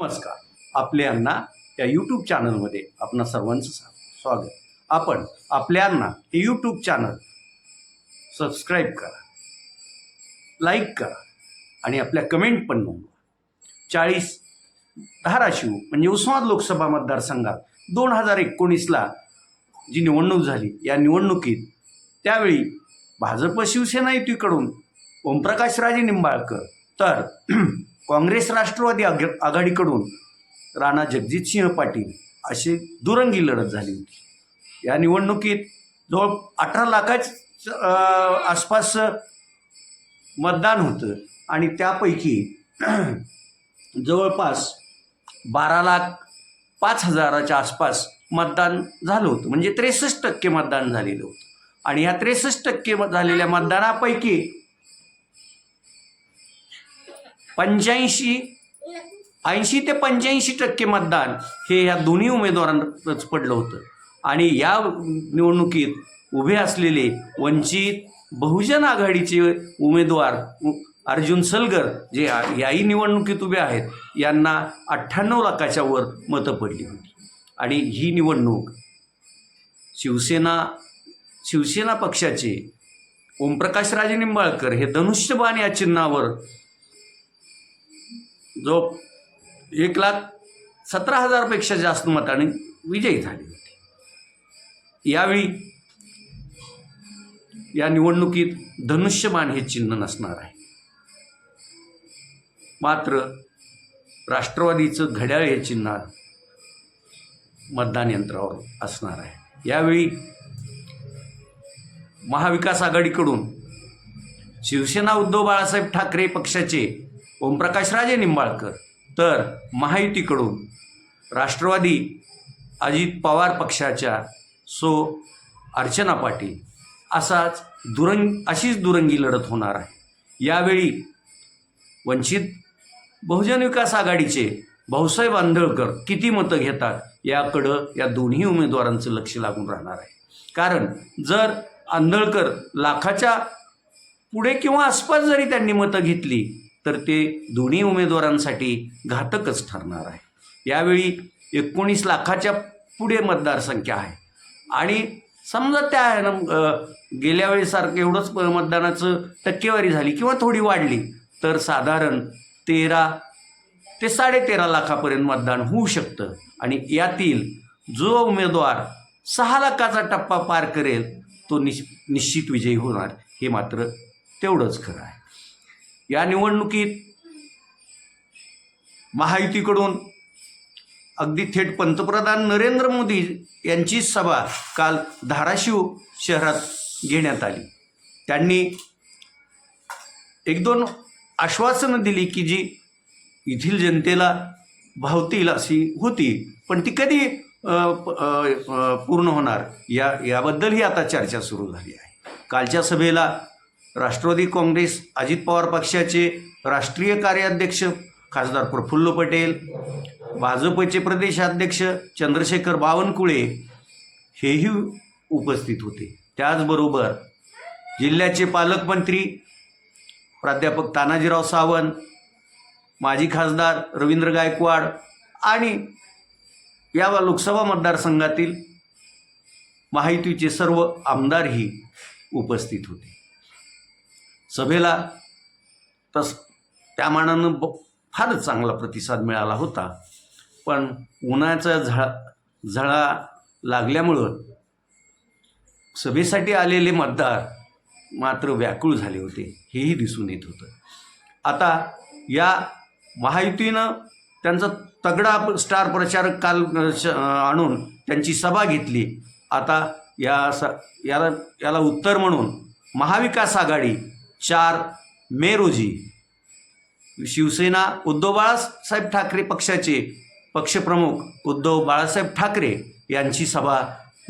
नमस्कार. आपल्यांना अण्णा या यूट्यूब चॅनलमध्ये आपणा सर्वांचं स्वागत. आपण आपल्या हे यूट्यूब चॅनल सबस्क्राईब करा लाईक करा आणि आपल्या कमेंट पण नोंदवा. चाळीस धाराशिव म्हणजे उस्मानाबाद लोकसभा मतदारसंघात दोन हजार एकोणीसला जी निवडणूक झाली या निवडणुकीत त्यावेळी भाजप शिवसेना युतीकडून ओमप्रकाशराजे निंबाळकर. तर काँग्रेस राष्ट्रवादी आघ आघाडीकडून राणा जगजितसिंह पाटील अशी दुरंगी लढत झाली होती. या निवडणुकीत जवळ अठरा लाखाच आसपास मतदान होतं आणि त्यापैकी जवळपास बारा लाख पाच हजाराच्या आसपास मतदान झालं होतं. म्हणजे त्रेसष्ट टक्के मतदान झालेलं होतं. आणि ह्या त्रेसष्ट टक्के झालेल्या मतदानापैकी पंच्याऐंशी ऐंशी ते पंच्याऐंशी टक्के मतदान हे ह्या दोन्ही उमेदवारांनाच पडलं होतं. आणि या निवडणुकीत उभे असलेले वंचित बहुजन आघाडीचे उमेदवार अर्जुन सलगर जे याही निवडणुकीत उभे आहेत यांना अठ्ठ्याण्णव लाखाच्या वर मतं पडली होती. आणि ही निवडणूक शिवसेना शिवसेना पक्षाचे ओमप्रकाश राजे निंबाळकर हे धनुष्यबाण या चिन्हावर जो एक लाख सतरा हजारपेक्षा जास्त मताने विजयी झाली होती. यावेळी या निवडणुकीत धनुष्यबाण हे चिन्ह नसणार आहे. मात्र राष्ट्रवादीचं घड्याळ हे चिन्ह मतदान यंत्रावर असणार आहे. यावेळी महाविकास आघाडीकडून शिवसेना उद्धव बाळासाहेब ठाकरे पक्षाचे ओमप्रकाशराजे निंबाळकर. तर महायुतीकडून राष्ट्रवादी अजित पवार पक्षाच्या सो अर्चना पाटील असाच दुरंग अशीच दुरंगी लढत होणार आहे. यावेळी वंचित बहुजन विकास आघाडीचे भाऊसाहेब आंधळकर किती मतं घेतात याकडं या दोन्ही उमेदवारांचं लक्ष लागून राहणार आहे. कारण जर आंधळकर लाखाच्या पुढे किंवा आसपास जरी त्यांनी मतं घेतली तर ते दोन्ही उमेदवारांसाठी घातकच ठरणार आहे. यावेळी एकोणीस लाखाच्या पुढे मतदारसंख्या आहे. आणि समजा त्या आहे ना गेल्या वेळेसारखं एवढंच प- मतदानाचं टक्केवारी झाली किंवा थोडी वाढली तर साधारण तेरा ते साडेतेरा लाखापर्यंत मतदान होऊ शकतं. आणि यातील जो उमेदवार सहा लाखाचा टप्पा पार करेल तो निश निश्चित विजयी होणार. हे मात्र तेवढंच खरं आहे. या निवडणुकीत महायुतीकडून अगदी थेट पंतप्रधान नरेंद्र मोदी यांची सभा काल धाराशिव शहरात घेण्यात आली. त्यांनी एक दोन आश्वासनं दिली की जी येथील जनतेला भावतील अशी होती पण ती कधी पूर्ण होणार या याबद्दलही आता चर्चा सुरू झाली आहे. कालच्या सभेला राष्ट्रवादी काँग्रेस अजित पवार पक्षाचे राष्ट्रीय कार्याध्यक्ष खासदार प्रफुल्ल पटेल भाजपचे प्रदेशाध्यक्ष चंद्रशेखर बावनकुळे हेही उपस्थित होते. त्याचबरोबर जिल्ह्याचे पालकमंत्री प्राध्यापक तानाजीराव सावंत माजी खासदार रवींद्र गायकवाड आणि या लोकसभा मतदारसंघातील महायुतीचे सर्व आमदारही उपस्थित होते. सभेला तस त्या मानानं ब फारच चांगला प्रतिसाद मिळाला होता. पण उन्हाचा झळा झळा लागल्यामुळं सभेसाठी आलेले मतदार मात्र व्याकुळ झाले होते हेही दिसून येत होतं. आता या महायुतीनं त्यांचा तगडा स्टार प्रचारक काल श- आणून त्यांची सभा घेतली. आता या स याला याला उत्तर म्हणून महाविकास आघाडी चार मे रोजी शिवसेना उद्धव बाळासाहेब ठाकरे पक्षाचे पक्षप्रमुख उद्धव बाळासाहेब ठाकरे यांची सभा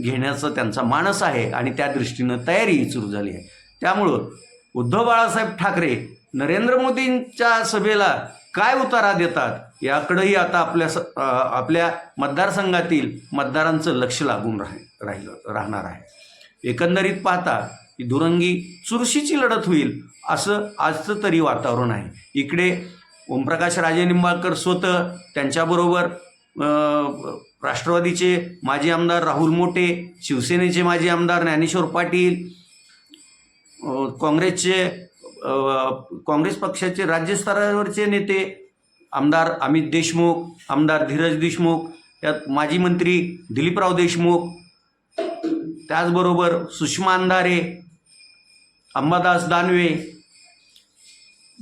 घेण्याचा त्यांचा मानस आहे आणि त्या दृष्टीनं तयारीही सुरू झाली आहे. त्यामुळं उद्धव बाळासाहेब ठाकरे नरेंद्र मोदींच्या सभेला काय उतारा देतात याकडंही आता आपल्या स आपल्या मतदारसंघातील मतदारांचं लक्ष लागून राह राहिलं राहणार आहे. एकंदरीत पाहता दुरंगी चुरशीची लढत होईल असं आजचं तरी वातावरण आहे. इकडे ओमप्रकाश राजे निंबाळकर स्वतः त्यांच्याबरोबर राष्ट्रवादीचे माजी आमदार राहुल मोटे शिवसेनेचे माजी आमदार ज्ञानेश्वर पाटील काँग्रेसचे काँग्रेस पक्षाचे राज्यस्तरावरचे नेते आमदार अमित देशमुख आमदार धीरज देशमुख यात माजी मंत्री दिलीपराव देशमुख त्याचबरोबर सुषमा अंधारे अंबादास दानवे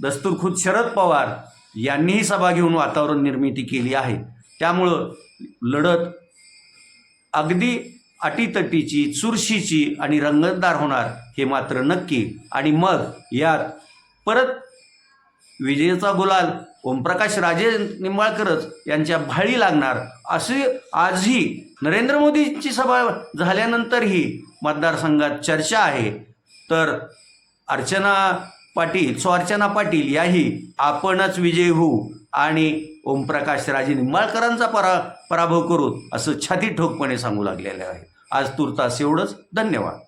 दस्तूरखुद शरद पवार यांनीही सभा घेऊन वातावरण निर्मिती केली आहे. त्यामुळं लढत अगदी अटीतटीची चुरशीची आणि रंगतदार होणार हे मात्र नक्की. आणि मग यात परत विजयचा गुलाल ओमप्रकाश राजे निंबाळकरच यांच्या भाळी लागणार असे आजही नरेंद्र मोदींची सभा झाल्यानंतरही मतदारसंघात चर्चा आहे. तर अर्चना पाटील सो अर्चना पाटील याही आपणच विजयी होऊ आणि ओमप्रकाश राजे निंबाळकरांचा परा पराभव करू असं छाती ठोकपणे सांगू लागलेले आहे. आज तुर्तास एवढंच. धन्यवाद.